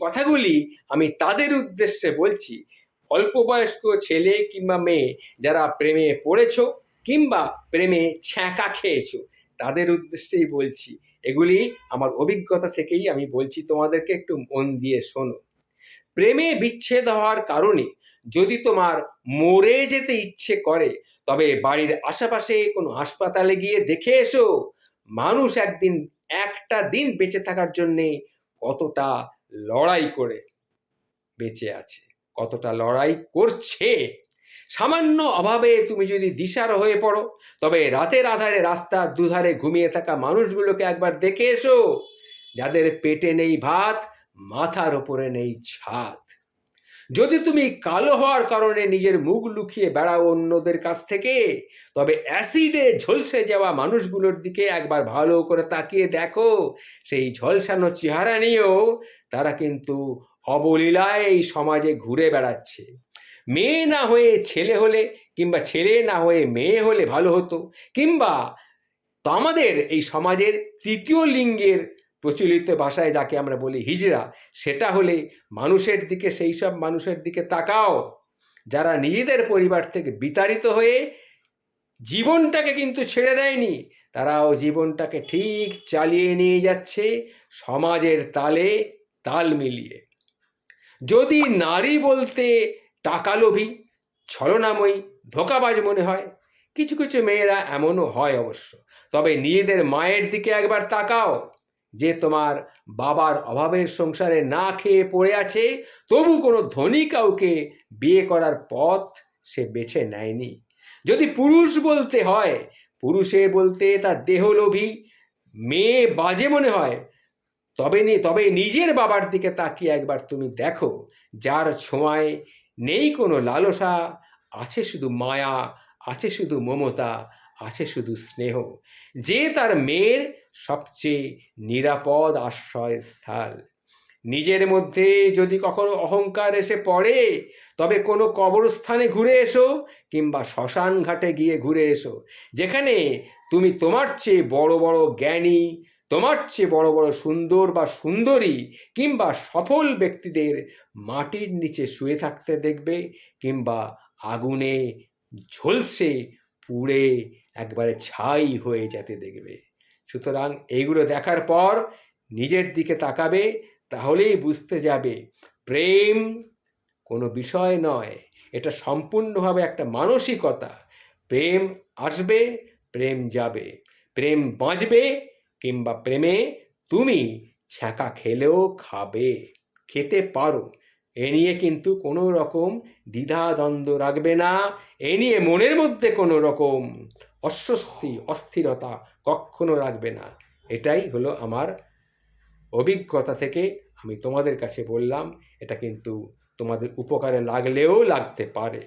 কথাগুলি আমি তাদের উদ্দেশ্যে বলছি। অল্প বয়স্ক ছেলে কিংবা মেয়ে যারা প্রেমে পড়েছো কিংবা প্রেমে ছ্যাঁকা খেয়েছো, তাদের উদ্দেশ্যেই বলছি। এগুলি আমার অভিজ্ঞতা থেকেই আমি বলছি, তোমাদেরকে একটু মন দিয়ে শোনো। প্রেমে বিচ্ছেদ হওয়ার কারণে যদি তোমার মরে যেতে ইচ্ছে করে, তবে বাড়ির আশেপাশে কোনো হাসপাতালে গিয়ে দেখে এসো, মানুষ একদিন একটা দিন বেঁচে থাকার জন্যে কতটা লড়াই করে বেঁচে আছে। কতটা লড়াই করছে? সামান্য অভাবে তুমি যদি দিশার হয়ে পড়ো, তবে রাতের আধারে রাস্তা দুধারে ঘুমিয়ে থাকা মানুষগুলোকে একবার দেখে এসো। যাদের পেটে নেই ভাত, মাথার ওপরে নেই ছাদ। যদি তুমি কালো হওয়ার কারণে নিজের মুখ লুকিয়ে বেড়াও অন্যদের কাছ থেকে, তবে অ্যাসিডে ঝলসে যাওয়া মানুষগুলোর দিকে একবার ভালো করে তাকিয়ে দেখো। সেই ঝলসানো চেহারা নিয়েও তারা কিন্তু অবলীলায় এই সমাজে ঘুরে বেড়াচ্ছে। মেয়ে না হয়ে ছেলে হলে কিংবা ছেলে না হয়ে মেয়ে হলে ভালো হতো, কিংবা তো আমাদের এই সমাজের তৃতীয় লিঙ্গের প্রচলিত ভাষায় যাকে আমরা বলি হিজড়া, সেটা হলে মানুষের দিকে সেই সব মানুষের দিকে তাকাও। যারা নিজেদের পরিবার থেকে বিতাড়িত হয়ে জীবনটাকে কিন্তু ছেড়ে দেয়নি, তারাও জীবনটাকে ঠিক চালিয়ে নিয়ে যাচ্ছে সমাজের তালে তাল মিলিয়ে। যদি নারী বলতে টাকালোভী, ছলনাময়ী, ধোকাবাজ মনে হয়, কিছু কিছু মেয়েরা এমনও হয় অবশ্য। তবে নিজেদের মায়ের দিকে একবার তাকাও। যে তোমার বাবার অভাবের সংসারে না খেয়ে পড়ে আছে, তবু কোনো ধনী কাউকে বিয়ে করার পথ সে বেছে নেয়নি। যদি পুরুষ বলতে হয়, পুরুষে বলতে তার দেহলোভী, মেয়ে বাজে মনে হয়, তবে তবে নিজের বাবার দিকে তাকিয়ে একবার তুমি দেখো, যার ছোঁয়ায় নেই কোনো লালসা, আছে শুধু মায়া, আছে শুধু মমতা আছে শুধু স্নেহ। যে তার মেয়ের সবচেয়ে নিরাপদ আশ্রয় স্থল। নিজের মধ্যে যদি কখনো অহংকার এসে পড়ে, তবে কোনো কবরস্থানে ঘুরে এসো কিংবা শ্মশান ঘাটে গিয়ে ঘুরে এসো, যেখানে তুমি তোমার চেয়ে বড় বড় জ্ঞানী, তোমার চেয়ে বড় বড় সুন্দর বা সুন্দরী কিংবা সফল ব্যক্তিদের মাটির নিচে শুয়ে থাকতে দেখবে কিংবা আগুনে ঝলসে পুড়ে একবারে ছাই হয়ে যেতে দেখবে। সুতরাং এইগুলো দেখার পর নিজের দিকে তাকাবে, তাহলেই বুঝতে যাবে প্রেম কোনো বিষয় নয়। এটা সম্পূর্ণভাবে একটা মানসিকতা। প্রেম আসবে, প্রেম যাবে। প্রেম বাঁচবে কিংবা প্রেমে তুমি ছ্যাঁকা খেলেও খাবে। খেতে পারো। এ নিয়ে কিন্তু কোনো রকম দ্বিধাদ্বন্দ্ব রাখবে না। এ নিয়ে মনের মধ্যে কোনো রকম অস্বস্তি, অস্থিরতা কখনো রাখবে না। এটাই হলো আমার অভিজ্ঞতা থেকে আমি তোমাদের কাছে বললাম, এটা কিন্তু তোমাদের উপকারে লাগলেও লাগতে পারে।